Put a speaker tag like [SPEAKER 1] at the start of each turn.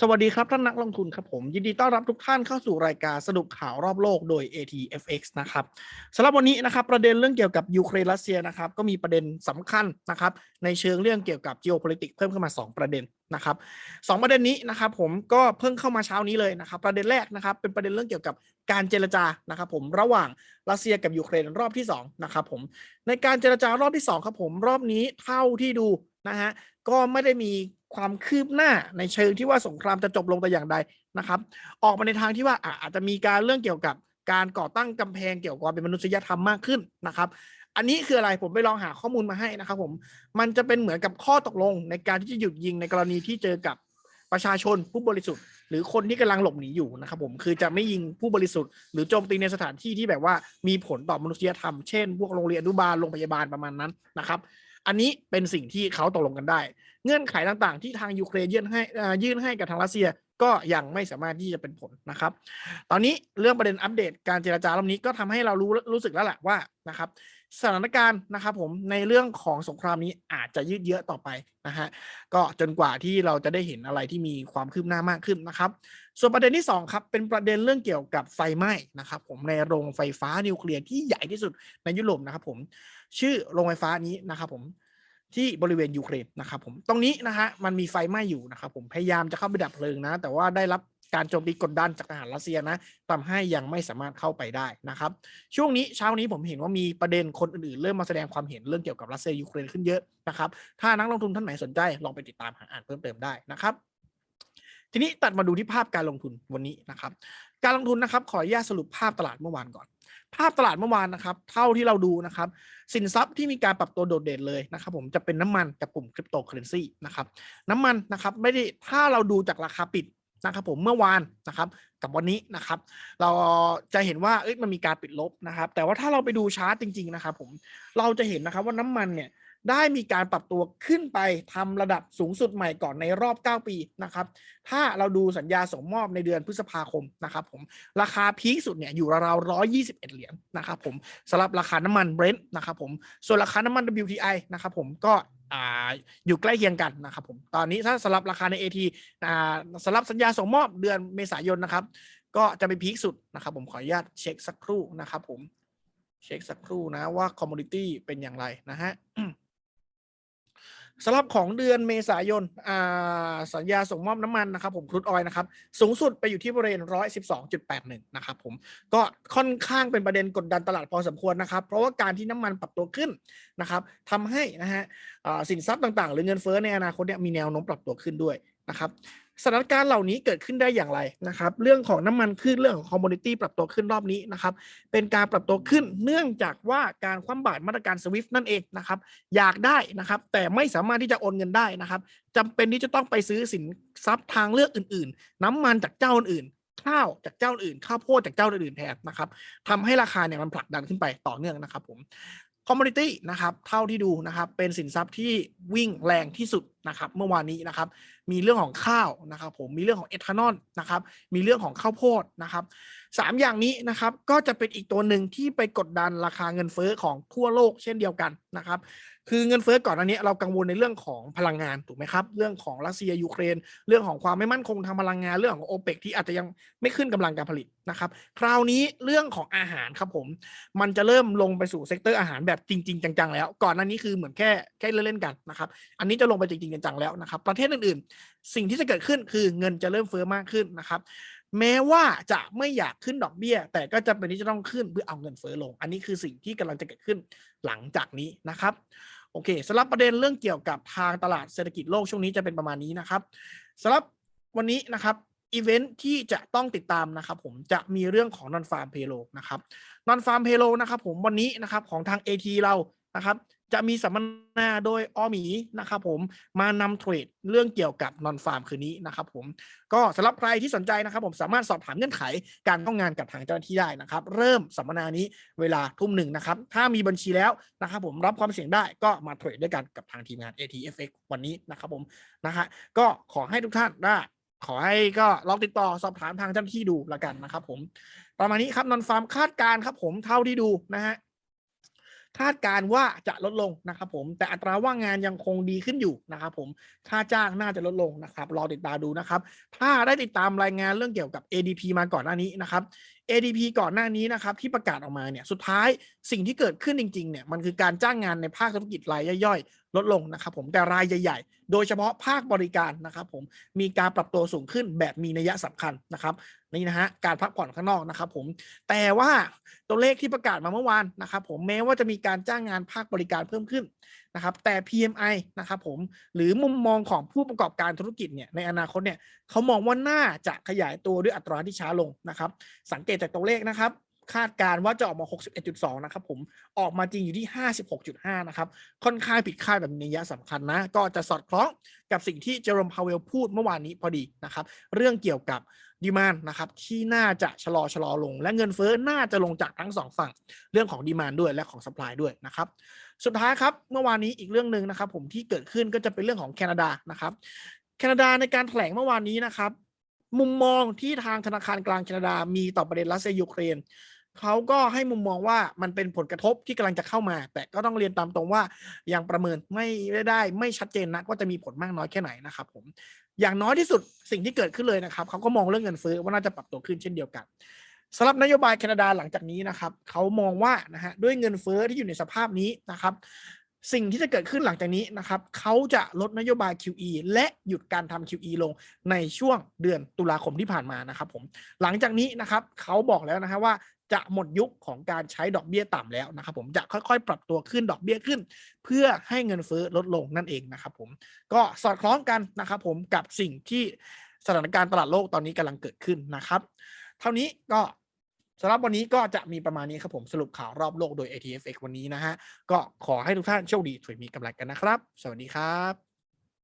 [SPEAKER 1] สวัสดีครับ ท่านนักลงทุนครับผม ยินดีต้อนรับทุกท่านเข้าสู่รายการสรุปข่าวรอบโลกโดย ATFX นะครับสำหรับวันนี้นะครับประเด็นเรื่องเกี่ยวกับยูเครนรัสเซียนะครับก็มีประเด็นสำคัญนะครับในเชิงเรื่องเกี่ยวกับ geopolitics เพิ่มขึ้นมา 2 ประเด็นนะครับสองประเด็นนี้นะครับผมก็เพิ่งเข้ามาเช้านี้เลยนะครับประเด็นแรกนะครับเป็นประเด็นเรื่องเกี่ยวกับการเจรจานะครับผมระหว่างรัสเซียกับยูเครนรอบที่2นะครับผมในการเจรจารอบที่2ครับผมรอบนี้เท่าที่ดูนะฮะก็ไม่ได้มี ความคืบหน้าในเชิงที่ว่าสงครามจะจบลงแต่อย่างใดนะครับ ออกมาในทางที่ว่าอาจจะมีการเรื่องเกี่ยวกับการก่อตั้งกำแพงเกี่ยวกับความเป็นมนุษยธรรมมากขึ้นนะครับ อันนี้คืออะไรผมไปลองหาข้อมูลมาให้นะครับผมมันจะเป็นเหมือนกับข้อตกลงในการที่จะหยุดยิงในกรณีที่เจอกับประชาชนผู้บริสุทธิ์ หรือคนที่กำลังหลบหนีอยู่นะครับผมคือจะไม่ยิงผู้บริสุทธิ์หรือโจมตีในสถานที่ที่แบบว่ามีผลต่อมนุษยธรรม เช่นพวกโรงเรียนอนุบาลโรงพยาบาลประมาณนั้นนะครับ อันนี้เป็นสิ่งที่เขาตกลงกันได้ เงื่อนไขต่างๆ ที่ทางยูเครนยื่นให้ยื่นให้กับทางรัสเซียก็ยังไม่สามารถที่จะเป็นผลนะครับ ตอนนี้เรื่องประเด็นอัปเดตการเจรจารอบนี้ก็ทำให้เรารู้รู้สึกแล้วแหละว่านะครับ สถานการณ์นะครับผมในเรื่องของสงครามนี้อาจจะยืดเยื้อต่อไปนะฮะก็จนกว่าที่เราจะได้เห็นอะไรที่มีความคืบหน้ามากขึ้นนะครับ ส่วนประเด็นที่สองครับเป็นประเด็นเรื่องเกี่ยวกับไฟไหม้นะครับผมในโรงไฟฟ้านิวเคลียร์ที่ใหญ่ที่สุดในยุโรปนะครับผมชื่อโรงไฟฟ้านี้นะครับผมที่บริเวณยูเครนนะครับผมตรงนี้นะฮะมันมีไฟไหม้อยู่นะครับผมพยายามจะเข้าไปดับเพลิงนะ แต่ว่าได้รับ การโจมตีกดดันจากทหารรัสเซียนะทำให้ยังไม่สามารถเข้าไปได้นะครับ ช่วงนี้เช้านี้ผมเห็นว่ามีประเด็นคนอื่นๆ เริ่มมาแสดงความเห็นเรื่องเกี่ยวกับรัสเซียยูเครนขึ้นเยอะนะครับ ถ้านักลงทุนท่านไหนสนใจลองไปติดตามหาอ่านเพิ่มเติมได้นะครับทีนี้ตัดมาดูที่ภาพการลงทุนวันนี้นะครับ การลงทุนนะครับขออนุญาตสรุปภาพตลาดเมื่อวานก่อน ภาพตลาดเมื่อวานนะครับ เท่าที่เราดูนะครับ สินทรัพย์ที่มีการปรับตัวโดดเด่นเลยนะครับ ผมจะเป็นน้ำมันกับกลุ่มคริปโตเคอเรนซีนะครับน้ำมันนะครับไม่ได้ถ้าเราดูจากราคาปิด นะครับผมเมื่อวานนะครับกับวันนี้นะครับ เราจะเห็นว่าเอ้ยมันมีการปิดลบนะครับ แต่ว่าถ้าเราไปดูชาร์ตจริง ๆ นะครับ ผมเราจะเห็นนะครับว่าน้ำมันเนี่ย ได้มีการปรับตัวขึ้นไปทำระดับสูงสุดใหม่ก่อนในรอบ 9 ปีนะครับ ถ้าเราดูสัญญาส่งมอบในเดือนพฤษภาคมนะครับผม ราคาพีคสุดเนี่ยอยู่ราวๆ121 เหรียญนะครับผมสำหรับราคาน้ำมันเบรนท์นะครับผม ส่วนราคาน้ำมัน WTI นะครับผมก็อยู่ใกล้เคียงกันนะครับผม ตอนนี้ถ้าสำหรับราคาใน AT อ่าสำหรับสัญญาส่งมอบเดือนเมษายนนะครับ ก็จะเป็นพีคสุดนะครับผมขออนุญาตเช็คสักครู่นะครับผม เช็คสักครู่นะว่าคอมมูนิตี้เป็นอย่างไรนะฮะ สำหรับของเดือนเมษายนสัญญาส่งมอบน้ำมันนะครับผมครูดออยนะครับสูงสุดไปอยู่ที่บริเวณ112.81นะครับผมก็ค่อนข้างเป็นประเด็นกดดันตลาดพอสมควรนะครับ เพราะว่าการที่น้ำมันปรับตัวขึ้นนะครับทำให้นะฮะสินทรัพย์ต่างๆ หรือเงินเฟ้อในอนาคตเนี่ยมีแนวโน้มปรับตัวขึ้นด้วยนะครับ สถานการณ์เหล่านี้เกิดขึ้นได้อย่างไรนะครับ เรื่องของน้ำมันขึ้นเรื่องของคอมมูนิตี้ปรับตัวขึ้นรอบนี้นะครับ เป็นการปรับตัวขึ้นเนื่องจากว่าการคว่ำบาตรมาตรการ SWIFT นั่นเองนะครับ อยากได้นะครับ แต่ไม่สามารถที่จะโอนเงินได้นะครับจำเป็นที่จะต้องไปซื้อสินทรัพย์ทางเลือกอื่น ๆ น้ำมันจากเจ้าอื่นข้าวจากเจ้าอื่นข้าวโพดจากเจ้าอื่นแทนนะครับทำให้ราคาเนี่ยมันผลักดันขึ้นไปต่อเนื่องนะครับผมคอมมูนิตี้นะครับเท่าที่ดูนะครับเป็นสินทรัพย์ที่วิ่งแรงที่สุด นะครับเมื่อวานนี้นะครับ มีเรื่องของข้าวนะครับ ผมมีเรื่องของเอทานอลนะครับ มีเรื่องของข้าวโพดนะครับสามอย่างนี้นะครับก็จะเป็นอีกตัวหนึ่งที่ไปกดดันราคาเงินเฟ้อของทั่วโลกเช่นเดียวกันนะครับ คือเงินเฟ้อก่อนอันนี้เรากังวลในเรื่องของพลังงานถูกไหมครับ เรื่องของรัสเซียยูเครน เรื่องของความไม่มั่นคงทางพลังงานเรื่องของโอเปกที่อาจจะยังไม่ขึ้นกำลังการผลิตนะครับ คราวนี้เรื่องของอาหารครับผม มันจะเริ่มลงไปสู่เซกเตอร์อาหารแบบจริง ๆ จังๆแล้ว ก่อนหน้านี้คือเหมือนแค่แค่เล่นๆกันนะครับ อันนี้จะลงไปจริงๆจังแล้วนะครับ ประเทศอื่นๆ สิ่งที่จะเกิดขึ้นคือเงินจะเริ่มเฟ้อมากขึ้นนะครับ แม้ว่าจะไม่อยากขึ้นดอกเบี้ย แต่ก็จะเป็นที่จะต้องขึ้นเพื่อเอาเงินเฟ้อลง อันนี้คือสิ่งที่กำลังจะเกิดขึ้นหลังจากนี้นะครับโอเคสำหรับประเด็นเรื่องเกี่ยวกับทางตลาดเศรษฐกิจโลกช่วงนี้จะเป็นประมาณนี้นะครับสำหรับวันนี้นะครับอีเวนท์ที่จะต้องติดตามนะครับผมจะมีเรื่องของ non farm payroll นะครับ non farm payroll นะครับผมวันนี้นะครับของทาง AT เรา นะครับ จะมีสัมมนาโดยออหมีนะครับผมมานำเทรดเรื่องเกี่ยวกับ non farm คืนนี้นะครับผมก็สำหรับใครที่สนใจนะครับผมสามารถสอบถามเงื่อนไขการต้องงานกับทางเจ้าหน้าที่ได้นะครับ เริ่มสัมมนานี้เวลาทุ่มหนึ่งนะครับ ถ้ามีบัญชีแล้วนะครับผมรับความเสี่ยงได้ก็มาเทรดด้วยกันกับทางทีมงาน ATFX วันนี้นะครับผมนะฮะก็ขอให้ทุกท่านได้ขอให้ก็ลองติดต่อสอบถามทางเจ้าหน้าที่ดูละกันนะครับผมประมาณนี้ครับนอนฟาร์มคาดการณ์ครับผมเท่าที่ดูนะฮะ คาดการว่าจะลดลงนะครับผมแต่อัตราว่างงานยังคงดีขึ้นอยู่นะครับผมค่าจ้างน่าจะลดลงนะครับรอติดตามดูนะครับ ถ้าได้ติดตามรายงานเรื่องเกี่ยวกับ ADP มาก่อนหน้านี้นะครับ ADP ก่อนหน้านี้นะครับที่ประกาศออกมาเนี่ยสุดท้ายสิ่งที่เกิดขึ้นจริงๆเนี่ยมันคือการจ้างงานในภาคธุรกิจรายย่อยๆ ลดลงนะครับผมแต่รายใหญ่ๆ โดยเฉพาะภาคบริการนะครับผมมีการปรับตัวสูงขึ้นแบบมีนัยสำคัญนะครับนี่นะฮะการพักผ่อนข้างนอกนะครับผมแต่ว่าตัวเลขที่ประกาศมาเมื่อวานนะครับผมแม้ว่าจะมีการจ้างงานภาคบริการเพิ่มขึ้น นะครับแต่ PMI นะครับผมหรือมุมมองของผู้ประกอบการธุรกิจเนี่ยในอนาคตเนี่ยเขามองว่าน่าจะขยายตัวด้วยอัตราที่ช้าลงนะครับ สังเกตจากตัวเลขนะครับ คาดการณ์ว่าจะออกมา 61.2 นะครับผมออกมาจริงอยู่ที่ 56.5 นะครับ ค่อนข้างผิดคาดแบบมีนัยสำคัญนะ ก็จะสอดคล้องกับสิ่งที่เจอร์มพาวเวลพูดเมื่อวานนี้พอดีนะครับ เรื่องเกี่ยวกับดีมานนะครับ ที่น่าจะชะลอชะลอลง และเงินเฟ้อน่าจะลงจากทั้งสองฝั่ง เรื่องของดีมานด้วยและของสป라이ด้วยนะครับสุดท้ายครับเมื่อวานนี้อีกเรื่องหนึ่งนะครับ ผมที่เกิดขึ้นก็จะเป็นเรื่องของแคนาดานะครับแคนาดาในการแถลงเมื่อวานนี้นะครับมุมมองที่ทางธนาคารกลางแคนาดามีต่อประเด็นรัสเซียยูเครน เขาก็ให้มุมมองว่ามันเป็นผลกระทบที่กำลังจะเข้ามา แต่ก็ต้องเรียนตามตรงว่ายังประเมินไม่ได้ไม่ชัดเจนนะว่าจะมีผลมากน้อยแค่ไหนนะครับผมอย่างน้อยที่สุดสิ่งที่เกิดขึ้นเลยนะครับเขาก็มองเรื่องเงินเฟ้อว่าน่าจะปรับตัวขึ้นเช่นเดียวกันสำหรับนโยบายแคนาดาหลังจากนี้นะครับเขามองว่านะฮะด้วยเงินเฟ้อที่อยู่ในสภาพนี้นะครับ สิ่งที่จะเกิดขึ้นหลังจากนี้นะครับเขาจะลดนโยบาย QE และหยุดการทำ QE ลงในช่วงเดือนตุลาคมที่ผ่านมานะครับผมหลังจากนี้นะครับเขาบอกแล้วนะฮะว่าจะหมดยุคของการใช้ดอกเบี้ยต่ำแล้วนะครับผมจะค่อยๆ ปรับตัวขึ้นดอกเบี้ยขึ้น เพื่อให้เงินเฟ้อลดลงนั่นเองนะครับผมก็สอดคล้องกันนะครับผมกับสิ่งที่สถานการณ์ตลาดโลกตอนนี้กำลังเกิดขึ้นนะครับ เท่านี้ก็ สำหรับวันนี้ก็จะมีประมาณนี้ครับผมสรุปข่าวรอบโลกโดย ATFX วันนี้นะฮะ ก็ขอให้ทุกท่านโชคดีถวยมีกำไรกันนะครับ สวัสดีครับ